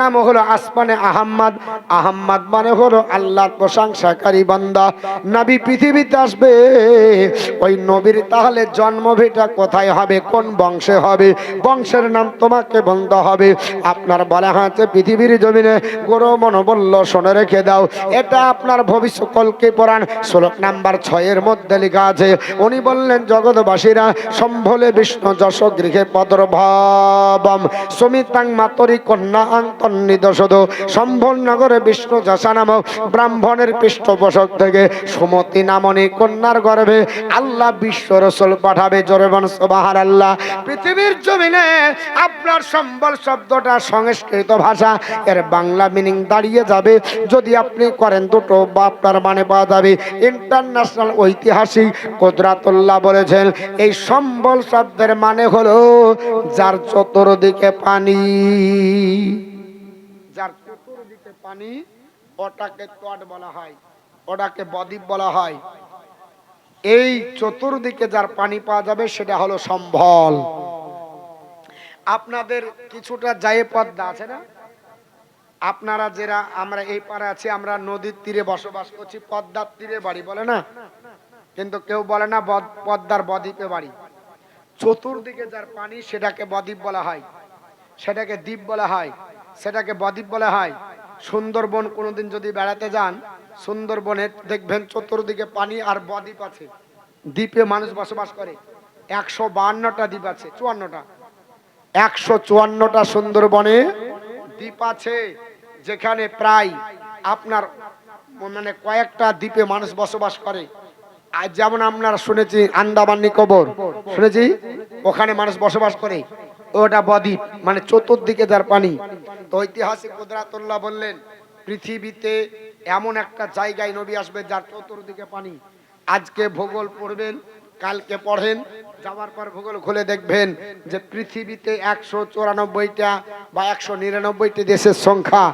নাম হলো আসমানে আহাম্মদ। আহাম্মদ মানে হলো আল্লাহর প্রশংসাকারী বান্দা। নবী পৃথিবীতে আসবে, ওই নবীর তাহলে জন্মভিটা কোথায় হবে, কোন বংশে হবে? বংশের নাম তোমাকে বলতে হবে। আপনার বলা হয়েছে পৃথিবীর জমিনে গরু মন বলল শুনে রেখে দাও। এটা আপনার ভবিষ্যৎকলকে পড়ান শ্লোক নাম্বার ছয়ের মধ্যে লেখা আছে, উনি বললেন, জগৎবাসীরা সম্ভলে বিষ্ণু যশ গৃহে পদরভাবম। সুমিতাং মাতরি কন্যা আন্তর্নিদশদ সম্ভল নগরে বিষ্ণু যশা নামক ব্রাহ্মণের পৃষ্ঠপোষক থেকে সুমতি নামনি কন্যার গর্ভে আল্লাহ বিশ্ব রসুল পাঠাবে জোরেবন সোবাহার আল্লাহ পৃথিবীর জমিনে আপনার সম্বল শব্দটা সংস্কৃত ভাষা, এর বাংলা মিনিং দাঁড়িয়ে যাবে। যদি আপনি করেন দুটো বা আপনার মানে পাওয়া যাবে। ইন্টারন্যাশনাল ঐতিহাসিক কোদরাতুল্লাহ বলেছেন, এই সম্বল শব্দের মানে হলো যার চতুর্দিকে পানি। যার চতুর্দিকে পানি, ওটাকে তট বলা হয়, ওটাকে বদ্বীপ বলা হয়। এই চতুর্দিকে যার পানি পাওয়া যাবে, সেটা হলো সম্বল। আপনাদের কিছুটা জায়ে পদ্মা আছে না? আপনারা যারা, আমরা এই পারে আছি, আমরা নদীর তীরে বসবাস করছি, পদ্মার তীরে বাড়ি বলে না? কিন্তু কেউ বলে না পদ্মার বদ্বীপে বাড়ি। চতুর্দিকে যার পানি, সেটাকে বদ্বীপ বলা হয়। সেটাকে দ্বীপ বলা হয়। সেটাকে বদ্বীপ বলা হয়। সুন্দরবন কোনোদিন যদি বেড়াতে যান, সুন্দরবনে দেখবেন চতুর্দিকে পানি আর বদ্বীপ আছে। দ্বীপে মানুষ বসবাস করে। একশো বাহান্নটা দ্বীপ আছে, চুয়ান্নটা। একশো চুয়ান্নটা সুন্দরবনে দ্বীপ আছে, যেখানে প্রায় আপনার মানে কয়েকটা দ্বীপে মানুষ বসবাস করে। আর যেমন আপনারা শুনেছি আন্দামান নিকোবর, শুনেছি? ওখানে মানুষ বসবাস করে। ওটা বদ্বীপ মানে চতুর্দিকে যার পানি। তো ঐতিহাসিক কুদরাতুল্লাহ বললেন, পৃথিবীতে এমন একটা জায়গায় নবী আসবে যার চতুর্দিকে পানি। আজকে ভূগোল পড়বেন, কালকে পড়েন যাওয়ার পর ভূগোল খুলে দেখবেন যে পৃথিবীতে একশো চুরানব্বইটা বা একশো নিরানব্বইটি দেশের সংখ্যা,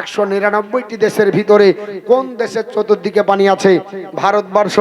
একশো নিরানব্বইটি দেশের ভিতরে কোন দেশের চতুর্দিকে পানি আছে? ভারতবর্ষ,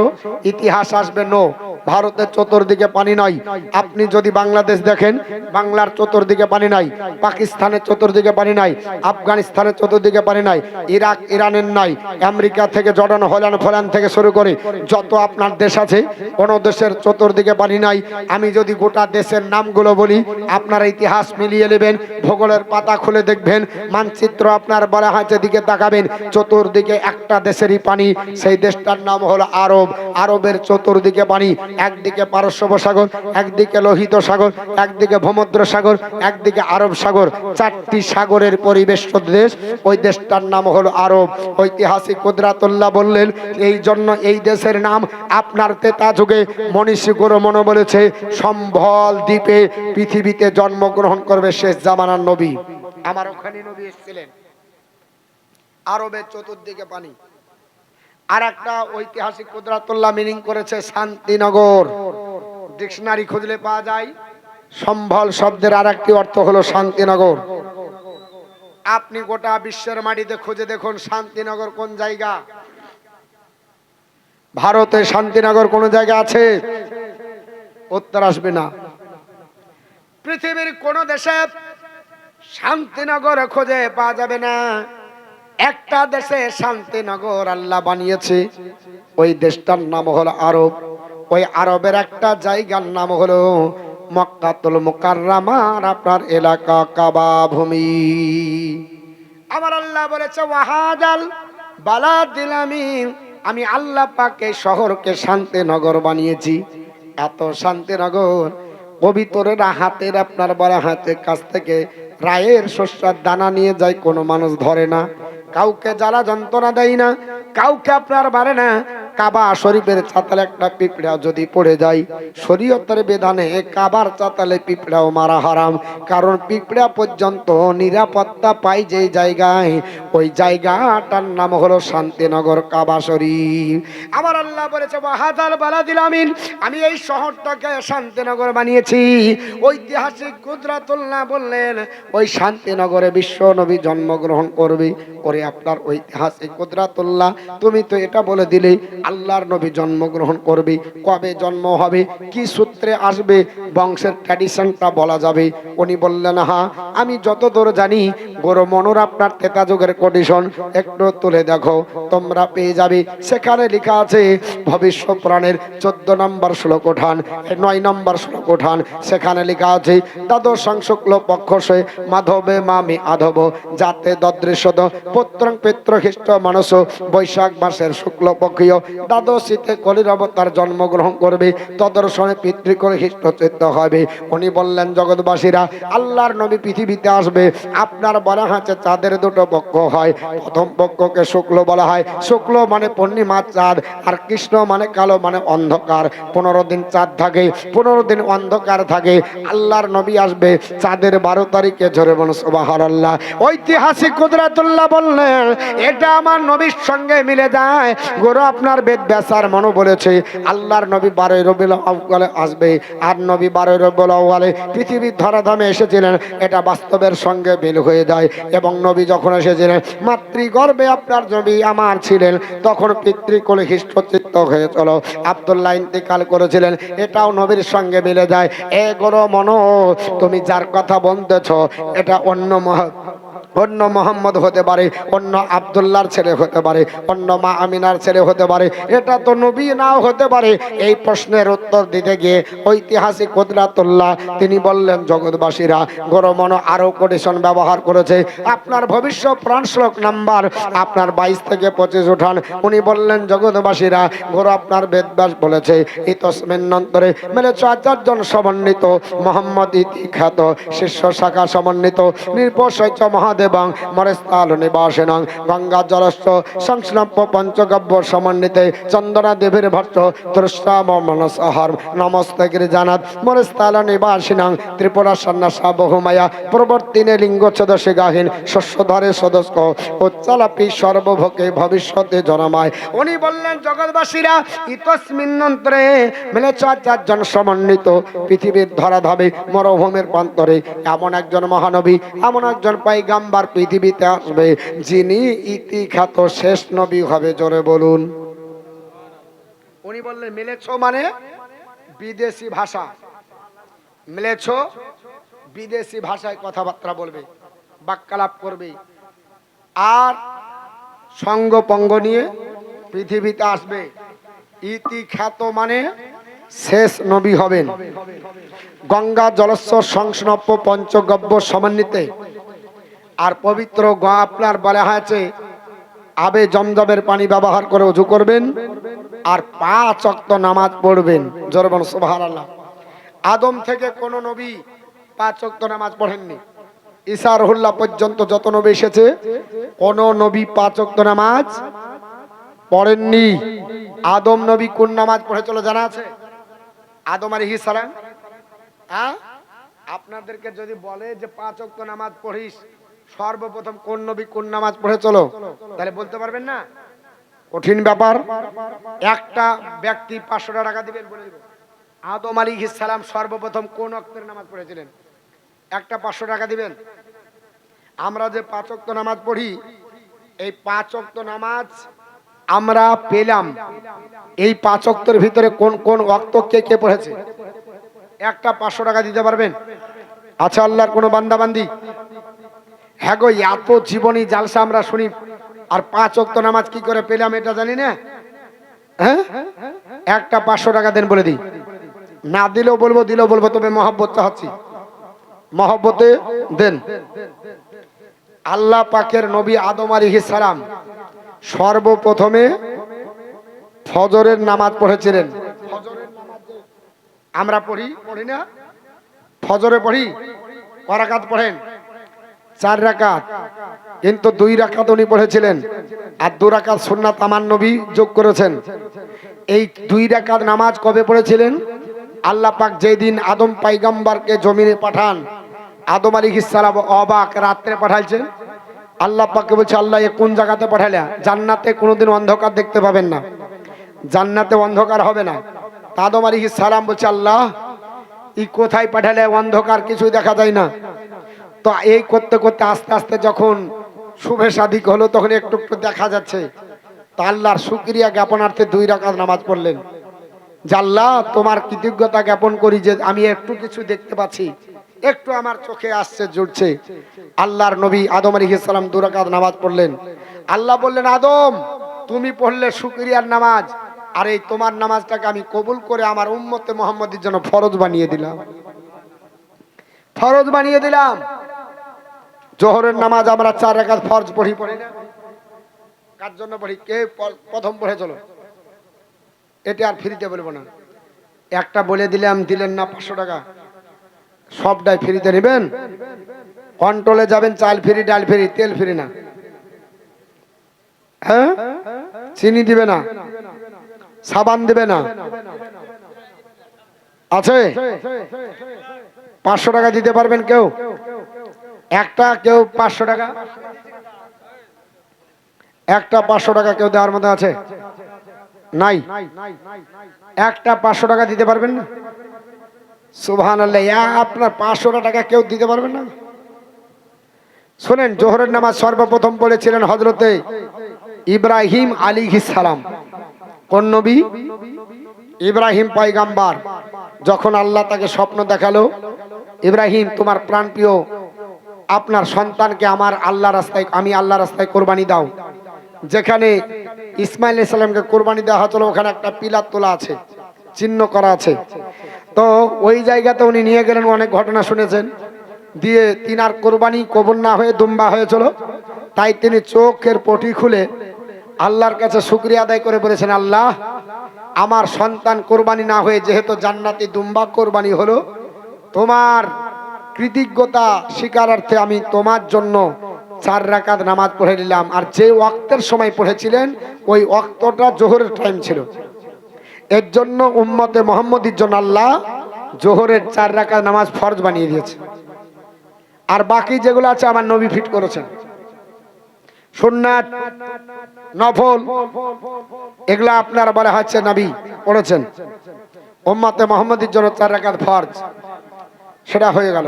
ইতিহাস আসবে নো ভারতের চতুর্দিকে পানি নাই। আপনি যদি বাংলাদেশ দেখেন, বাংলার চতুর্দিকে পানি নাই, পাকিস্তানের চতুর্দিকে পানি নাই, আফগানিস্তানের চতুর্দিকে পানি নাই, ইরাক, ইরানের নাই, আমেরিকা থেকে জর্ডান, হল্যান্ড, ফল্যান্ড থেকে শুরু করে যত আপনার দেশ আছে, কোনো দেশের চতুর্দিকে পানি নাই। আমি যদি গোটা দেশের নামগুলো বলি, আপনার ইতিহাস মিলিয়ে নেবেন, ভূগোলের পাতা খুলে দেখবেন, মানচিত্র আপনার বলা হয়েছে দিকে তাকাবেন, চতুর্দিকে একটা দেশেরই পানি। সেই দেশটার নাম হলো আরব। আরবের চতুর্দিকে পানি, একদিকে পারস্য সাগর, একদিকে লোহিত সাগর, একদিকে ভূমধ্য সাগর, একদিকে আরব সাগর। চারটি সাগরের পরিবেশ দেশ, ওই দেশটার নাম হলো আরব। ঐতিহাসিক কুদরাতুল্লাহ বললেন এই জন্য এই দেশের নাম আপনার তেতা যুগে মনীষী গুরুমন বলেছে সম্ভল দ্বীপে পৃথিবীতে জন্মগ্রহণ করবে শেষ জামানার নবী। আমার ওখানে নবী এসেছিলেন। আরবের চতুর্দিকে পানি। আর একটা ঐতিহাসিক কুদরাতুল্লাহ মিনিং করেছে শান্তিনগর। ডিকশনারি খুঁজলে পাওয়া যায়। সম্ভল শব্দের আর একটি অর্থ হলো শান্তিনগর। আপনি গোটা বিশ্বের মাটিতে খুঁজে দেখুন শান্তিনগর কোন জায়গা। ভারতে শান্তিনগর কোন জায়গা আছে? উত্তর আসবে না। পৃথিবীর কোন দেশে শান্তিনগর খোঁজে পাওয়া যাবে না। একটা দেশে শান্তিনগর আল্লাহ বানিয়েছে। ওই দেশটার নাম হলো আরব। ওই আরবের একটা জায়গার নাম হলো মক্কাতুল মুকাররামার আপনার এলাকা কাবা ভূমি। আমার আল্লাহ বলেছে, ওয়াহাদাল বালা দিলামি আমি আল্লাহ পাকে শহরকে শান্তিনগর বানিয়েছি। এত শান্তি শান্তিনগর কবিতরেরা হাতের আপনার বড় হাতের কাছ থেকে রায়ের শস্যার দানা নিয়ে যায়, কোনো মানুষ ধরে না। কাউকে যারা যন্ত্রণা দেয় না, কাউকে আপনার বাড়ে না। কাবা শরীফের চাতালে একটা পিঁপড়া যদি পড়ে যায়, শরীয়তের বেদানে কাবার চাতালে পিঁপড়াও মারা হারাম। কারণ পিঁপড়া পর্যন্ত নিরাপত্তা পাই যে জায়গায়, ওই জায়গাটার নাম হলো শান্তিনগর কাবা শরীফ। আমার আল্লাহ বলেছে বাহাদার বালা দিলামিন আমি এই শহরটাকে শান্তিনগর বানিয়েছি। ঐতিহাসিক কুদরাতুল্লাহ বললেন, ওই শান্তিনগরে বিশ্ব নবী জন্মগ্রহণ করবে। করে আপনার ঐতিহাসিক কুদরাতুল্লাহ, তুমি তো এটা বলে দিলে। আল্লাহর নবী জন্মগ্রহণ করবে, কবে জন্ম হবে, কি সূত্রে আসবে, বংশের ট্র্যাডিশনটা বলা যাবে। উনি বললেন হ্যাঁ আমি যতদূর জানি, গরু মনোর আপনার তেতা যুগের কন্ডিশন একটু তুলে দেখো, তোমরা পেয়ে যাবে। সেখানে লেখা আছে ভবিষ্য প্রাণের চোদ্দ নম্বর শ্লোক ওঠান নয় নম্বর শ্লোক ওঠান সেখানে লেখা আছে, দ্বাদশ শুক্ল পক্ষ সে মাধবে মামি আধব, যাতে দদৃশ্যদ পুত্রং পিত্র খ্রিস্ট মানুষ বৈশাখ মাসের শুক্ল পক্ষীয় দ্বাদশীতে কলির অবতার জন্মগ্রহণ করবে, তদর্শনে পিতৃকল খ্রিস্ট চিত্ত হবে। উনি বললেন, জগৎবাসীরা, আল্লাহর নবী পৃথিবীতে আসবে। আপনার বলা হচ্ছে চাঁদের দুটো পক্ষ হয়। প্রথম পক্ষকে শুক্ল বলা হয়। শুক্ল মানে পূর্ণিমা চাঁদ, আর কৃষ্ণ মানে কালো মানে অন্ধকার। পনেরো দিন চাঁদ থাকে, পনেরো দিন অন্ধকার থাকে। আল্লাহর নবী আসবে, চাঁদের বারো তারিখে ঝরে বন সোবাহার আল্লাহ ঐতিহাসিক কুদরাতুল্লাহ বললেন, এটা আমার নবীর সঙ্গে মিলে যায়। গরু আপনার বেদ ব্যাসার মনো বলেছে, আল্লাহর নবী বারোই রবিল আউ্বালে আসবে। আর নবী বারোই রবিল আউ্বালে পৃথিবীর ধরাধামে এসেছিলেন, এটা বাস্তবের সঙ্গে মিল হয়ে যায়। এবং নবী যখন এসেছিলেন, মাতৃগর্ভে আপনার নবী আমার ছিলেন, তখন পিতৃকোলে খ্রিস্টচিত্ত হয়ে চলো। আবদুল্লাহ ইন্তিকাল করেছিলেন, এটাও নবীর সঙ্গে মিলে যায়। এ গরো মনো তুমি যার কথা বলতেছ, এটা অন্য মহা অন্য মোহাম্মদ হতে পারে, অন্য আবদুল্লার ছেলে হতে পারে, অন্য মা আমিনার ছেলে হতে পারে, এটা তো নবী নাও হতে পারে। এই প্রশ্নের উত্তর দিতে গিয়ে ঐতিহাসিক কুদরাতুল্লাহ, তিনি বললেন, জগৎবাসীরা গরমন আরও কন্ডিশন ব্যবহার করেছে। আপনার ভবিষ্য প্রাণ শ্লোক নাম্বার, আপনার বাইশ থেকে পঁচিশ উঠান। উনি বললেন, জগৎবাসীরা গর আপনার বেদব্যাস বলেছে ইতস্মিন্নন্তরে মেলে চারজন সমন্বিত, মোহাম্মদ ইতি খ্যাত শিষ্য শাখা সমন্বিত নির্পশৈচ মহাদেবং মরেস্তাল নিবাসিনং গঙ্গা জলস্ব সংস্নপ্য পঞ্চগব্য সমন্বিতে চন্দনা দেবীর ভট্ট তৃষ্ণাম মনসহর নমস্তে গিরিজানাথ। মরেস্তাল নিবাসিনং ত্রিপুরা সন্ন্যাসা বহুমায়া প্রবর্তিনে লিঙ্গচ্ছদশে গাহীন শস্যধরে সদস্য উচ্চালাপি সর্বভোগে ভবিষ্যতে জনমায়। উনি বললেন, জগৎবাসীরা ইতস্মিন্নন্তরে মিলে চারজন সমন্বিত পৃথিবীর ধরাধাবে মরভূমির প্রান্তরে। এমন একজন মহানবী, এমন একজন পাইগাম্বার পৃথিবীতে আসবে। যিনি ইতিখ্যাত শেষ নবী হবে, জোরে বলুন। উনি বললেন, মিলেছ মানে? বিদেশি ভাষা। মিলেছ? বিদেশি ভাষায় কথাবার্তা বলবে, বাক্যালাপ করবে। আর সঙ্গ পঙ্গ নিয়ে পৃথিবীতে আসবে। ইতিখ্যাত মানে শেষ নবী হবেন। গঙ্গা জলস্ব সংস্নপ্য পঞ্চগব্য সমন্বিতে আর পবিত্র গ আপনার বলা হয়েছে, আবে জমজমের পানি ব্যবহার করে উজু করবেন আর পাঁচ অক্ত নামাজ পড়বেন। জরবন সুবাহার আল্লাহ আদম থেকে কোন নবী পাঁচ অক্ত নামাজ পড়েননি। ঈসা রহুল্লাহ পর্যন্ত যত নবী এসেছে, কোন নবী পাঁচ অক্ত নামাজ পড়েননি। আদম নবী কোন নামাজ পড়েছিল জানা আছে? আদম আলী সালাম। হ্যাঁ আপনাদেরকে যদি বলে যে পাঁচ অক্ত নামাজ পড়িস সর্বপ্রথম কোন নবী কোন নামাজ পড়ে চলো। তাহলে বলতে পারবেন না? কঠিন ব্যাপার। একটা ব্যক্তি পাঁচশো টাকা দিবেন আদম আলী সালাম সর্বপ্রথম কোন অক্তের নামাজ পড়েছিলেন? একটা পাঁচশো টাকা দিবেন? আমরা যে পাঁচ অক্ত নামাজ পড়ি, এই পাঁচ অক্ত নামাজ আমরা পেলাম। এই পাঁচ অক্তের ভিতরে কোন কোন অক্ত কে কে পড়েছে? একটা পাঁচশো টাকা দিতে পারবেন? আচ্ছা আল্লাহর কোনো বান্দাবান্দি? হ্যাঁ গো এত জীবনী জালসা আমরা শুনি। আর পাঁচ অক্ত নামাজ কি করে পেলাম এটা জানি না? হ্যাঁ? একটা পাঁচশো টাকা দেন বলে দিই। না দিলেও বলব দিলেও বলব, তবে মহব্বত চাচ্ছি মহব্বতে দেন। আল্লাহ পাকের নবী আদম আলী সালাম সর্বপ্রথমে ফজরের নামাজ পড়েছিলেন। আমরা পড়ি পড়ি না? ফজরে পড়ি করাকাত পড়েন। চার রাকাত। কিন্তু দুই রাকাত উনি পড়েছিলেন। আর দু রাকাত সুন্নাত আমার নবী যোগ করেছেন। এই দুই রাকাত নামাজ কবে পড়েছিলেন? আল্লাহ পাক যেদিন আদম পাইগাম্বারকে জমিনে পাঠান, আদম আলী ইসালাম অবাক রাত্রে পাঠাইছেন। আল্লাহ পাককে বলছে, আল্লাহ, এ কোন জায়গাতে পাঠালে জান্নাতে কোনোদিন অন্ধকার দেখতে পাবেন না। জান্নাতে অন্ধকার হবে না। আদম আলী সালাম বলছে, আল্লাহ, ই কোথায় পাঠালে অন্ধকার কিছুই দেখা যায় না। তো এই করতে করতে আস্তে আস্তে যখন শুভে সাদিক হলো, তখন একটু একটু দেখা যাচ্ছে। তা আল্লাহর শুক্রিয়া জ্ঞাপনার্থে দুই রাকাত নামাজ পড়লেন। যে আল্লাহ, তোমার কৃতজ্ঞতা জ্ঞাপন করি যে আমি একটু কিছু দেখতে পাচ্ছি। একটু আমার চোখে আসছে, জুড়ছে। আল্লাহর নবী আদম আলী ইসলাম দুরাকাত নামাজ পড়লেন। আল্লাহ বললেন, আদম, তুমি পড়লে শুক্রিয়ার নামাজ। আর এই তোমার নামাজটাকে আমি কবুল করে আমার উম্মতে মোহাম্মদের জন্য ফরজ বানিয়ে দিলাম। ফরজ বানিয়ে দিলাম। জোহরের নামাজ আমরা চার রাকাত ফরজ পড়ি। পড়ি না কার জন্য পড়ি? কে প্রথম পড়ে চলো। এটা আর ফ্রিতে বলব না। একটা বলে দিলাম, দিলেন না পাঁচশো টাকা। সবটাই ফ্রিতে নেবেন। কন্ট্রোলে যাবেন, চাল ফ্রি, ডাল ফ্রি, তেল ফ্রি না। হ্যাঁ? চিনি দিবে না। সাবান দিবে না। আছে? পাঁচশো টাকা দিতে পারবেন কেউ? একটা কেউ পাঁচশো টাকা? একটা পাঁচশো টাকা কেউ দেওয়ার মধ্যে আছে? নাই? একটা পাঁচশো টাকা দিতে পারবেন না? সুবহান আল্লাহ আপনার পাঁচশো টাকা কেউ দিতে পারবেন না? শোনেন, জোহরের নামাজ সর্বপ্রথম পড়েছিলেন হজরতে ইব্রাহিম আলী সালাম। কোন নবী? ইব্রাহিম পাইগাম্বার যখন আল্লাহ তাকে স্বপ্ন দেখাল, ইব্রাহিম, তোমার প্রাণপ্রিয় আপনার সন্তানকে আমার আল্লাহ রাস্তায়, আমি আল্লাহ রাস্তায় কোরবানি দাও। যেখানে ইসমাইল ইসলামকে কোরবানি দেওয়া হচ্ছিল ওখানে একটা পিলার তোলা আছে, চিহ্ন করা আছে। তো ওই জায়গাতে উনি নিয়ে গেলেন, অনেক ঘটনা শুনেছেন। দিয়ে তিনার কোরবানি কবর না হয়ে দুম্বা হয়েছিল। তাই তিনি চোখের পটি খুলে আল্লাহর কাছে শুক্রিয়া আদায় করে বলেছেন, আল্লাহ, আমার সন্তান কোরবানি না হয়ে যেহেতু জান্নাতি দুম্বা কোরবানি হলো, তোমার কৃতজ্ঞতা স্বীকারার্থে আমি তোমার জন্য চার রাকাত নামাজ পড়ে নিলাম। আর যে ওয়াক্তের সময় পড়েছিলেন, ওই ওয়াক্তটা জোহরের টাইম ছিল। এর জন্য উম্মতে মোহাম্মদীর জন্য আল্লাহ জোহরের চার রাকাত নামাজ ফরজ বানিয়ে দিয়েছে। আর বাকি যেগুলো আছে আমার নবী ফিট করেছেন। সুন্নাত, নফল, এগুলা আপনার বলা হচ্ছে নবী পড়েছেন। উম্মতে মোহাম্মদীর জন্য চার রাকাত ফরজ। সেটা হয়ে গেল।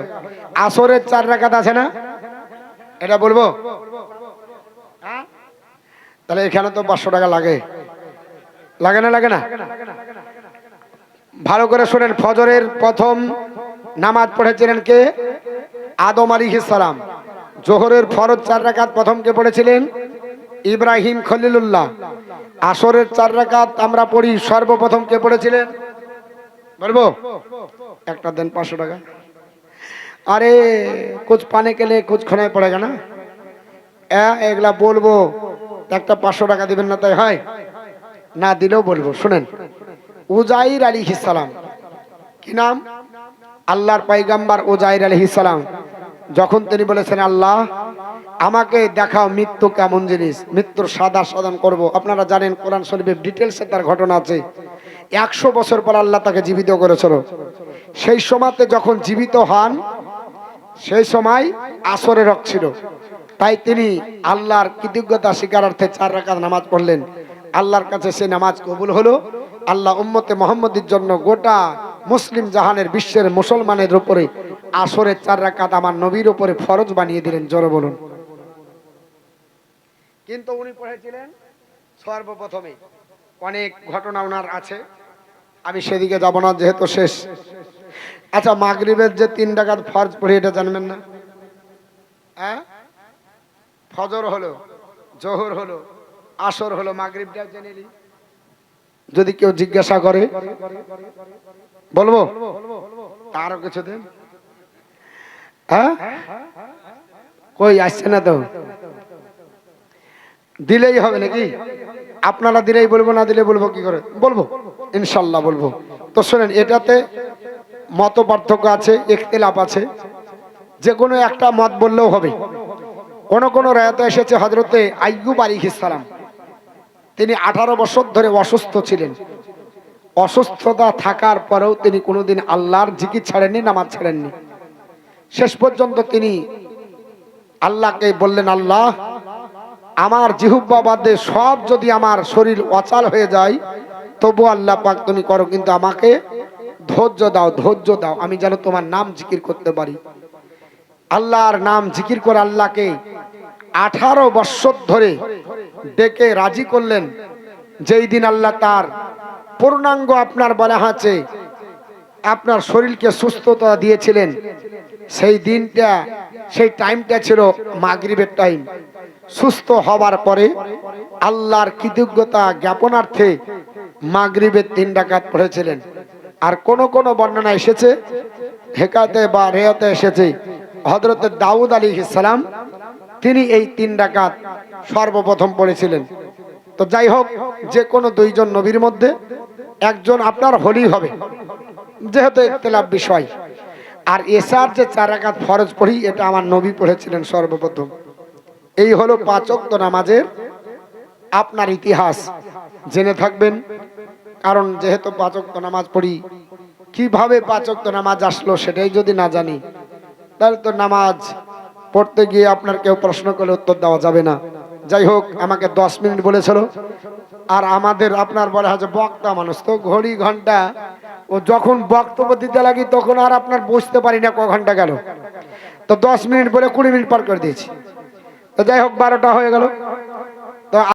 আসরের চার রাকাত আছে না? এটা বলব? হ্যাঁ? তাহলে এখানে তো পাঁচশো টাকা লাগে। লাগে না লাগে না? ভালো করে শোনেন, ফজরের প্রথম নামাজ পড়েছিলেন কে? আদম আলী সালাম। জোহরের ফরজ চার রাকাত প্রথম কে পড়েছিলেন? ইব্রাহিম খলিলুল্লাহ। আসরের চার রাকাত আমরা পড়ি সর্বপ্রথম কে পড়েছিলেন? বলব? একটা দেন পাঁচশো টাকা। আরে কুছ পানে কেলে কুছ খোনায় পড়ে না হ্যাঁ এগুলা বলব, একটা পাঁচশো টাকা দিবেন না তাই হয়? না দিলেও বলব, শুনেন। উজাইর আলী সালাম। কি নাম? আল্লাহর পাইগাম্বার উজাইর আলী সালাম। যখন তিনি বলেছেন, আল্লাহ, আমাকে দেখাও মৃত্যু কেমন জিনিস, মৃত্যুর সাদা সাধন করব। আপনারা জানেন কোরআন শরীফের ডিটেলসে তার ঘটনা আছে। একশো বছর পর আল্লাহ তাকে জীবিত করেছিল। সেই সময়তে যখন জীবিত হন, সেই সময় আসরে রক ছিল। তাই তিনি আল্লাহর কৃতজ্ঞতা, স্বীকারার্থে চার রাকাত নামাজ পড়লেন। আল্লাহর কাছে সে নামাজ কবুল হলো। আল্লাহ উম্মতে মোহাম্মদের জন্য গোটা মুসলিম জাহানের বিশ্বের মুসলমানের উপরে আসরের চার রাকাত আমার নবীর উপরে ফরজ বানিয়ে দিলেন, জোরে বলুন। কিন্তু উনি পড়েছিলেন সর্বপ্রথমে। অনেক ঘটনা ওনার আছে। আমি সেদিকে যাব না, যেহেতু শেষ। আচ্ছা মাগরিবের যে তিন ডাকাত ফরজ পড়ি, এটা জানবেন না? হ্যাঁ? ফজর হলো, জোহর হলো, আসর হলো, মাগরিবটা জেনে নিই। যদি কেউ জিজ্ঞাসা করে, বলব? আরও কিছু দেন হ্যাঁ? কই, আসছে না তো? দিলেই হবে নাকি? আপনারা দিলেই বলব, না দিলে বলব কি করে? বলব। ইনশাল্লাহ বলব। তো শোনেন, এটাতে মত পার্থক্য আছে ইখতিলাফ আছে। যে কোনো একটা মত বললেও হবে। কোন কোন রায়তে এসেছে হজরতে আইয়ুব আলী সালাম। তিনি আঠারো বছর ধরে অসুস্থ ছিলেন। অসুস্থতা থাকার পরেও তিনি কোনোদিন আল্লাহর জিকির ছাড়েননি, নামাজ ছাড়েননি। শেষ পর্যন্ত তিনি আল্লাহকে বললেন, আল্লাহ আমার জিহুব্বা বাদে সব যদি আমার শরীর অচাল হয়ে যায় তবু আল্লাহ পাক তুমি করো, কিন্তু আমাকে ধৈর্য দাও ধৈর্য দাও। আমি যেন তোমার নাম জিকির করতে পারি। আল্লাহর নাম জিকির করে আল্লাহকে আঠারো বৎসর ধরে ডেকে রাজি করলেন। যেই দিন আল্লাহ তার পূর্ণাঙ্গ আপনার বলা আছে, আপনার শরীরকে সুস্থতা দিয়েছিলেন। সেই দিনটা, সেই টাইমটা ছিল মাগরিবের টাইম সুস্থ হবার পরে আল্লাহর কৃতজ্ঞতা জ্ঞাপনার্থে মাগরিবের তিন ডাকাত পড়েছিলেন। আর কোন কোন বর্ণনা এসেছে? হেকাতে বা রেয়াতে এসেছে। হজরত দাউদ আলী ইসলাম তিনি এই তিন ডাকাত সর্বপ্রথম পড়েছিলেন। তো যাই হোক, যে কোনো দুইজন নবীর মধ্যে একজন আপনার হলি হবে, যেহেতু ইতলাফ বিষয়। আর এসার যে চার রাকাত ফরজ পড়ি, এটা আমার নবী পড়েছিলেন সর্বপ্রথম। এই হলো পাচক নামাজের আপনার ইতিহাস। জেনে থাকবেন, কারণ যেহেতু পাচক নামাজ পড়ি, কীভাবে পাচক নামাজ আসলো সেটাই যদি না জানি, তাহলে তো নামাজ পড়তে গিয়ে আপনার কেউ প্রশ্ন করলে উত্তর দেওয়া যাবে না। যাই হোক, আমাকে দশ মিনিট বলেছিল, আর আমাদের আপনার বলা যে বক্তা মানুষ তো ঘড়ি ঘণ্টা, ও যখন বক্তব্য দিতে লাগি তখন আর আপনার বুঝতে পারি না ক ঘণ্টা গেল। তো দশ মিনিট বলে কুড়ি মিনিট পার করে দিয়েছি। যাই হোক বারোটা হয়ে গেল।